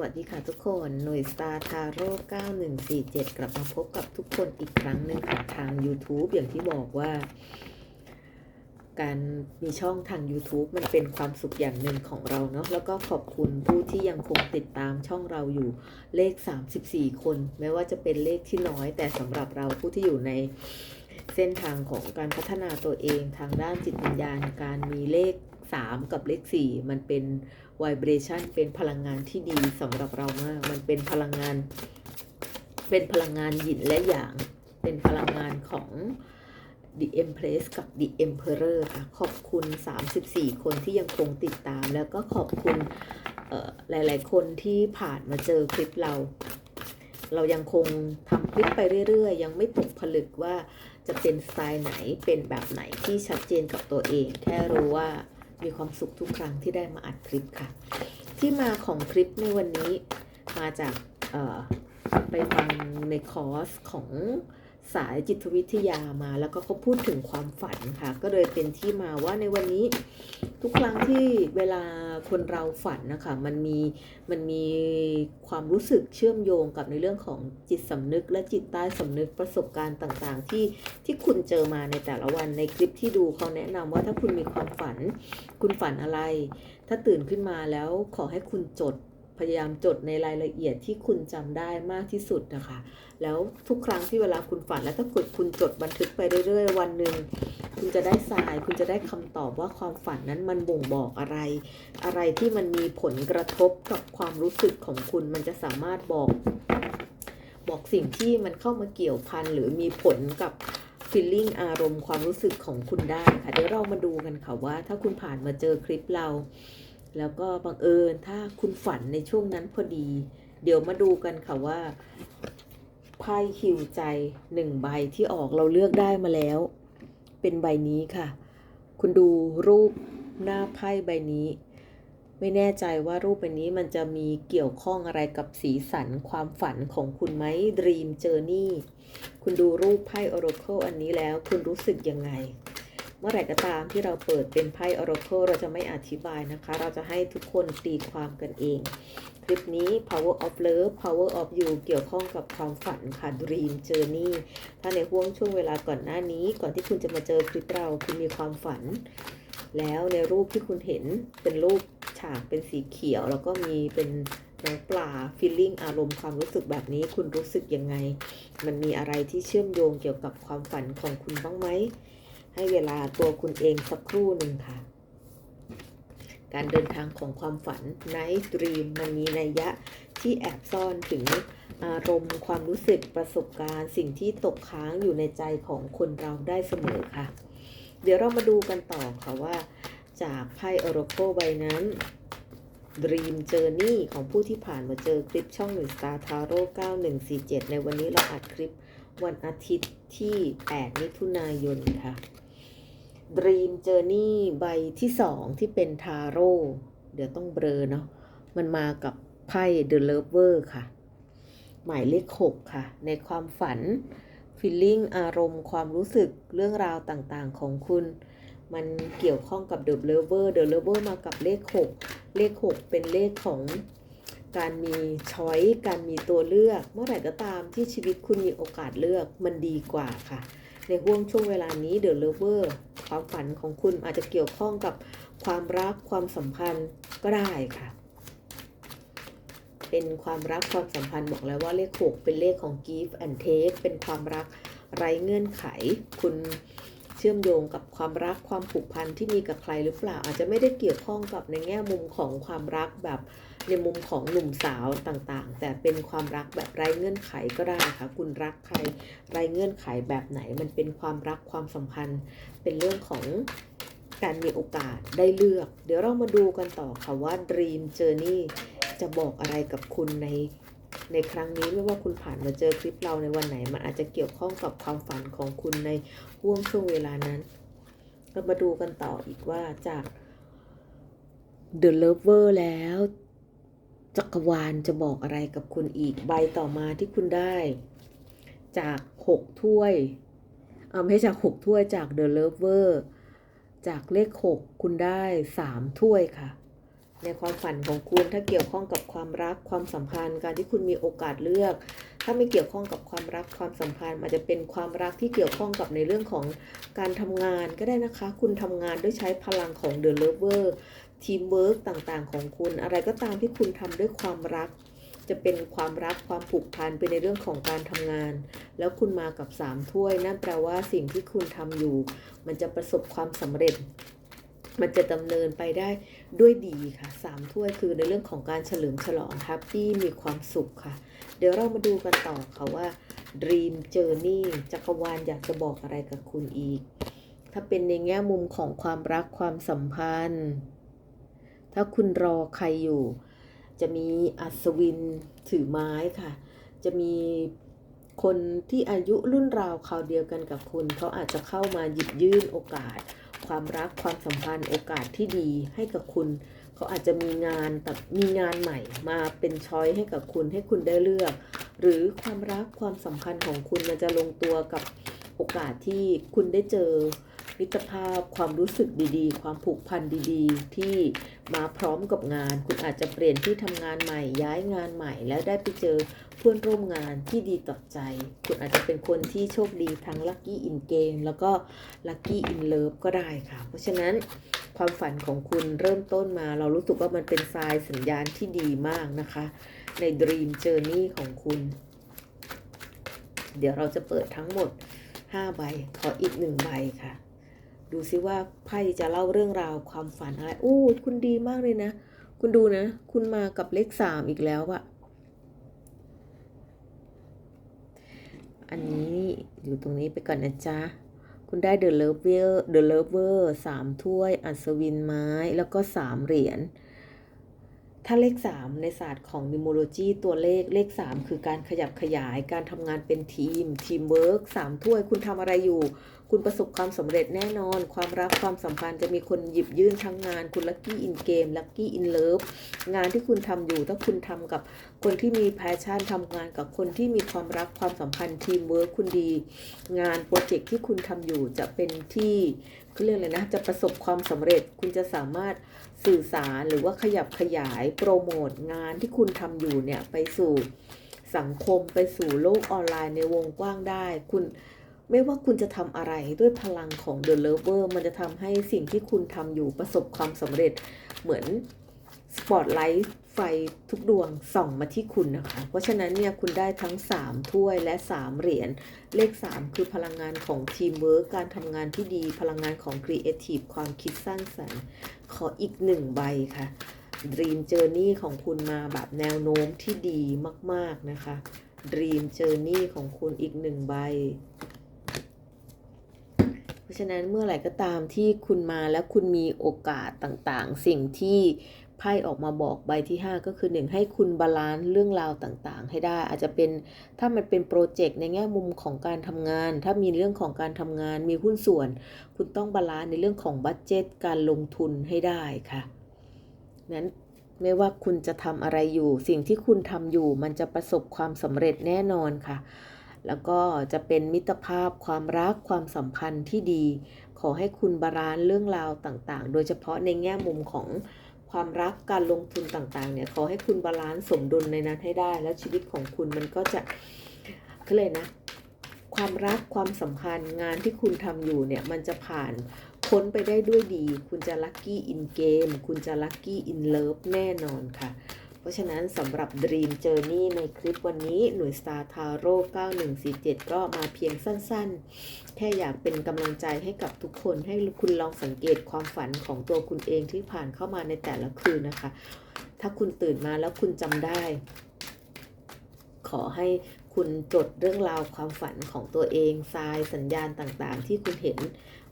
วัสดีค่ะทุกคน หน่วย Star Taro 9147 กลับมาพบกับทุกคนอีกครั้งหนึ่งค่ะทาง YouTube อย่างที่บอกว่า การมีช่องทาง YouTube มันเป็นความสุขอย่างหนึ่งของเราเนาะ แล้วก็ขอบคุณผู้ที่ยังคงติดตามช่องเราอยู่เลข 34 คน แม้ว่าจะเป็นเลขที่น้อย แต่สำหรับเราผู้ที่อยู่ในเส้นทางของการพัฒนาตัวเองทางด้านจิตวิญญาณ การมีเลข 3 กับเลข 4 มันเป็น vibration เป็นพลังงานที่ดีสำหรับเรามาก มันเป็นพลังงาน เป็นพลังงานหยินและหยาง เป็นพลังงานของ The Empress กับ The Emperor ค่ะ ขอบคุณ 34 คนที่ยังคงติดตาม แล้วก็ขอบคุณหลาย ๆ คนที่ผ่านมาเจอคลิปเรา เรายังคงทำคลิปไปเรื่อย ๆ ยังไม่ตกผลึกว่าจะเป็นสไตล์ไหนเป็นแบบไหนที่ชัดเจนกับตัวเอง แค่รู้ว่า มีความสุขทุกครั้งที่ได้มาอัดคลิปค่ะ ที่มาของคลิปในวันนี้มาจากไปฟังในคอร์สของสายจิตวิทยามาแล้วก็เขาพูดถึงความฝันค่ะ ก็เลยเป็นที่มาว่าในวันนี้ ทุกครั้งที่เวลาคนเราฝันนะคะมันมีมันมีความรู้สึกเชื่อมโยงกับในเรื่องของจิตสำนึก และจิตใต้สำนึกประสบการณ์ต่างๆ ที่ที่คุณเจอมาในแต่ละวันในคลิปที่ดูเขาแนะนำว่าถ้าคุณมีความฝัน คุณฝันอะไร ถ้าตื่นขึ้นมาแล้วขอให้คุณจด พยายามจดในรายละเอียดที่คุณจำได้มากที่สุดนะคะ แล้วทุกครั้งที่เวลาคุณฝันแล้วถ้าเกิดคุณจดบันทึกไปเรื่อยๆ วันหนึ่งคุณจะได้ทราย คุณจะได้คำตอบว่าความฝันนั้นมันบ่งบอกอะไร อะไรที่มันมีผลกระทบกับความรู้สึกของคุณ มันจะสามารถบอกบอกสิ่งที่มันเข้ามาเกี่ยวพันหรือมีผลกับ feeling อารมณ์ความรู้สึกของคุณได้ค่ะเดี๋ยวเรามาดูกันค่ะว่า ถ้าคุณผ่านมาเจอคลิปเรา แล้วก็บังเอิญถ้าคุณฝันในช่วงนั้นพอดี เดี๋ยวมาดูกันค่ะว่าไพ่ฮิวใจหนึ่งใบที่ออกเราเลือกได้มาแล้ว เป็นใบนี้ค่ะ คุณดูรูปหน้าไพ่ใบนี้ ไม่แน่ใจว่ารูปใบนี้มันจะมีเกี่ยวข้องอะไรกับสีสันความฝันของคุณไหม Dream Journey คุณดูรูปไพ่ Oracle อันนี้แล้ว คุณรู้สึกยังไง เมื่อไหร่ก็ตามที่เราเปิดเป็นไพ่ Oracle เราจะไม่อธิบายนะคะ เราจะให้ทุกคนตีความกันเอง คลิปนี้ Power of Love Power of You เกี่ยวข้องกับความฝันค่ะ Dream Journey ถ้าในห่วงช่วงเวลาก่อนหน้านี้ ก่อนที่คุณจะมาเจอคลิปเราคุณมีความฝัน แล้วในรูปที่คุณเห็นเป็นรูปฉากเป็นสีเขียว แล้วก็มีเป็นน้องปลา feeling อารมณ์ความรู้สึกแบบนี้คุณรู้สึกยังไง มันมีอะไรที่เชื่อมโยงเกี่ยวกับความฝันของคุณบ้างไหม ให้เวลาตัวคุณเองสักครู่หนึ่งค่ะ การเดินทางของความฝัน Night Dream มันมีนัยยะที่แอบซ่อนถึงอารมณ์ความรู้สึกประสบการณ์สิ่งที่ตกค้างอยู่ในใจของคนเราได้เสมอค่ะ เดี๋ยวเรามาดูกันต่อค่ะว่าจากไพ่ Oracle ใบนั้น Dream Journey ของผู้ที่ผ่านมาเจอคลิปช่องหนึ่ง Star Tarot 9147 ในวันนี้เราอัดคลิปวันอาทิตย์ที่ 8 มิถุนายนค่ะ Dream Journey ใบที่2ที่เป็นทาโร่เดี๋ยวต้องเบลอเนาะมันมากับไพ่ The Lover ค่ะ หมายเลข6ค่ะ ในความฝัน feeling อารมณ์ความรู้สึกเรื่องราวต่างๆของคุณ มันเกี่ยวข้องกับ The Lover The Lover มากับเลข 6 เลข 6 เป็นเลขของการมีช้อยการมีตัวเลือก เมื่อไหร่ก็ตามที่ชีวิตคุณมีโอกาสเลือกมันดีกว่าค่ะ ในห่วงช่วงเวลานี้เดอะเลเวอร์ความฝันของคุณอาจจะเกี่ยวข้องกับความรักความสัมพันธ์ก็ได้ค่ะ เป็นความรักความสัมพันธ์บอกแล้วว่าเลข 6 เป็นเลขของ give and take เป็นความรักไร้เงื่อนไข คุณ ชื่อมโยงกับความรักความผูกพันที่มีกับใครหรือเปล่า อาจจะไม่ได้เกี่ยวข้องกับในแง่มุมของความรักแบบในมุมของหนุ่มสาวต่างๆ แต่เป็นความรักแบบไร้เงื่อนไขก็ได้ค่ะคุณรักใครไร้เงื่อนไขแบบไหน มันเป็นความรักความสัมพันธ์ เป็นเรื่องของการมีโอกาสได้เลือก เดี๋ยวเรามาดูกันต่อค่ะว่า Dream Journey จะบอกอะไรกับคุณใน ในครั้งนี้ไม่ว่าคุณผ่านมาเจอคลิปเราในวันไหนมันอาจจะเกี่ยวข้องกับความฝันของคุณในห่วงช่วงเวลานั้น เรามาดูกันต่ออีกว่าจาก The Lover แล้ว จักรวาลจะบอกอะไรกับคุณอีกใบต่อมาที่คุณได้ จากหกถ้วยเอาไม่ใช่จากหกถ้วยจาก The Lover จากเลขหกคุณได้สามถ้วยค่ะ ในความฝันของคุณถ้าเกี่ยวข้องกับความรักความสัมพันธ์การที่คุณมีโอกาสเลือก ถ้าไม่เกี่ยวข้องกับความรักความสัมพันธ์อาจจะเป็นความรักที่เกี่ยวข้องกับในเรื่องของการทำงานก็ได้นะคะ คุณทำงานด้วยใช้พลังของ The Lover ทีมเวิร์กต่างๆ ของคุณ อะไรก็ตามที่คุณทำด้วยความรัก จะเป็นความรักความผูกพันเป็นในเรื่องของการทำงาน แล้วคุณมากับสามถ้วยนั่นแปลว่าสิ่งที่คุณทำอยู่ มันจะประสบความสำเร็จ มันจะดำเนินไปได้ด้วยดีค่ะสามถ้วยคือในเรื่องของการเฉลิมฉลองแฮปปี้มีความสุขค่ะ เดี๋ยวเรามาดูกันต่อค่ะว่า Dream Journey จักรวาลอยากจะบอกอะไรกับคุณอีก ถ้าเป็นในแง่มุมของความรักความสัมพันธ์ ถ้าคุณรอใครอยู่ จะมีอัศวินถือไม้ค่ะ จะมีคนที่อายุรุ่นราวคราวเดียวกันกับคุณ เขาอาจจะเข้ามาหยิบยื่นโอกาส ความรักความสัมพันธ์โอกาสที่ดีให้กับคุณ เขาอาจจะมีงานแต่มีงานใหม่มาเป็นช้อยให้กับคุณให้คุณได้เลือก หรือความรักความสัมพันธ์ของคุณมันจะลงตัวกับโอกาสที่คุณได้เจอมิตรภาพความรู้สึกดีๆ ความผูกพันดีๆ ที่มาพร้อมกับงาน คุณอาจจะเปลี่ยนที่ทำงานใหม่ ย้ายงานใหม่ แล้วได้ไปเจอ เพื่อนร่วมงานที่ดีต่อใจ คุณอาจจะเป็นคนที่โชคดีทั้งลัคกี้อินเกมแล้วก็ลัคกี้อินเลิฟก็ได้ค่ะ เพราะฉะนั้นความฝันของคุณเริ่มต้นมา เรารู้สึกว่ามันเป็นทรายสัญญาณที่ดีมากนะคะ ใน Dream Journey ของคุณ เดี๋ยวเราจะเปิดทั้งหมด 5 ใบ ขออีกหนึ่งใบค่ะ ดูซิว่าไพ่จะเล่าเรื่องราวความฝันอะไร โอ้ คุณดีมากเลยนะ คุณดูนะ คุณมากับเลขสามอีกแล้วอะ อันนี้อยู่ตรงนี้ไปก่อนนะจ๊ะ คุณได้ The Lover The Lover สามถ้วย อัศวินไม้แล้วก็สามเหรียญ ถ้าเลข 3 ในศาสตร์ของนิโมโลจีตัวเลขเลข 3 คือการขยับขยายการทำงานเป็นทีม ทีมเวิร์กสามถ้วยคุณทำอะไรอยู่ คุณประสบความสำเร็จแน่นอน ความรักความสัมพันธ์จะมีคนหยิบยื่นทั้งงาน คุณลัคกี้อินเกมลัคกี้อินเลิฟงานที่คุณทำอยู่ถ้าคุณทำกับคนที่มีแพชชั่นทำงานกับคนที่มีความรักความสัมพันธ์ทีมเวิร์กคุณดี งานโปรเจกต์ที่คุณทำอยู่จะเป็นที่ เรียกอะไรนะ จะประสบความสำเร็จคุณจะสามารถสื่อสารหรือว่าขยับขยายโปรโมทงานที่คุณทำอยู่เนี่ยไปสู่สังคมไปสู่โลกออนไลน์ในวงกว้างได้ คุณไม่ว่าคุณจะทำอะไรด้วยพลังของ The Lover มันจะทำให้สิ่งที่คุณทำอยู่ประสบความสำเร็จเหมือนสปอตไลท์ ไฟทุกดวงส่องมาที่คุณนะคะ เพราะฉะนั้นเนี่ยคุณได้ทั้ง 3 ถ้วยและ 3 เหรียญ เลข 3 คือพลังงานของทีมเวิร์กการทำงานที่ดี พลังงานของครีเอทีฟความคิดสร้างสรรค์ ขออีกหนึ่งใบค่ะ Dream Journey ของคุณมาแบบแนวโน้มที่ดีมาก ๆ นะคะ Dream Journey ของคุณอีกหนึ่งใบเพราะฉะนั้นเมื่อไหร่ก็ตามที่คุณมาแล้วคุณมีโอกาสต่างๆ สิ่งที่ ไพ่ออกมาบอกใบที่ 5 ก็คือ 1 ให้คุณบาลานซ์เรื่องราวต่างๆ ให้ได้ อาจจะเป็นถ้ามันเป็นโปรเจกต์ในแง่มุมของการทำงาน ถ้ามีเรื่องของการทำงานมีหุ้นส่วน คุณต้องบาลานซ์ในเรื่องของบัตเจตการลงทุนให้ได้ค่ะนั้นไม่ว่าคุณจะทำอะไรอยู่ สิ่งที่คุณทำอยู่ มันจะประสบความสำเร็จแน่นอนค่ะ แล้วก็จะเป็นมิตรภาพความรักความสัมพันธ์ที่ดี ขอให้คุณบาลานซ์เรื่องราวต่างๆ โดยเฉพาะในแง่มุมของ ความรักการลงทุนต่างๆเนี่ยขอให้คุณบาลานซ์สมดุลในนั้นให้ได้ แล้วชีวิตของคุณมันก็จะก็เลยนะ ความรักความสัมพันธ์งานที่คุณทำอยู่เนี่ยมันจะผ่านพ้นไปได้ด้วยดี คุณจะลัคกี้อินเกมคุณจะลัคกี้อินเลิฟแน่นอนค่ะ ราะฉะนั้นสำหรับ Dream Journey ในคลิปวันนี้หน่วย Star Tarot 9147 ก็มาเพียงสั้นๆ แค่อยากเป็นกำลังใจให้กับทุกคนให้คุณลองสังเกตความฝันของตัวคุณเองที่ผ่านเข้ามาในแต่ละคืนนะคะ ถ้าคุณตื่นมาแล้วคุณจำได้ ขอให้ คุณจดเรื่องราวความฝันของตัวเองทรายสัญญาณต่างๆ ที่คุณเห็น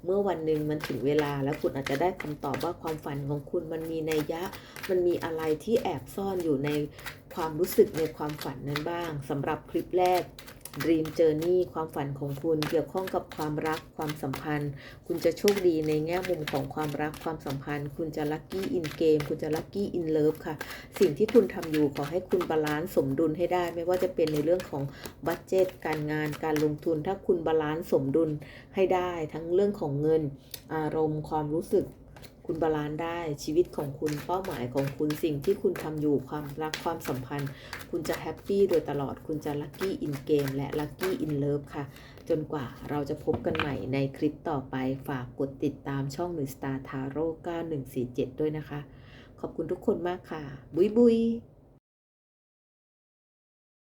เมื่อวันหนึ่งมันถึงเวลาแล้วคุณอาจจะได้คำตอบว่าความฝันของคุณมันมีนัยยะ มันมีอะไรที่แอบซ่อนอยู่ในความรู้สึกในความฝันนั้นบ้างสำหรับคลิปแรก Dream Journey ความฝันของคุณเกี่ยวข้องกับความรักความสัมพันธ์ คุณจะโชคดีในแง่มุมของความรักความสัมพันธ์ คุณจะลัคกี้อินเกมคุณจะลัคกี้อินเลิฟค่ะ สิ่งที่คุณทำอยู่ขอให้คุณบาลานซ์สมดุลให้ได้ ไม่ว่าจะเป็นในเรื่องของบัตเจตการงานการลงทุน ถ้าคุณบาลานซ์สมดุลให้ได้ ทั้งเรื่องของเงิน อารมณ์ความรู้สึก คุณบาลานซ์ได้ชีวิตของคุณเป้าหมายของคุณสิ่งที่คุณทำอยู่ความรักความสัมพันธ์ คุณจะแฮปปี้โดยตลอดคุณจะลัคกี้อินเกมและลัคกี้อินเลิฟค่ะ จนกว่าเราจะพบกันใหม่ในคลิปต่อไปฝากกดติดตามช่องหนึ่งสตาร์ทาโร่9147 ด้วยนะคะ ขอบคุณทุกคนมากค่ะ บุยบุย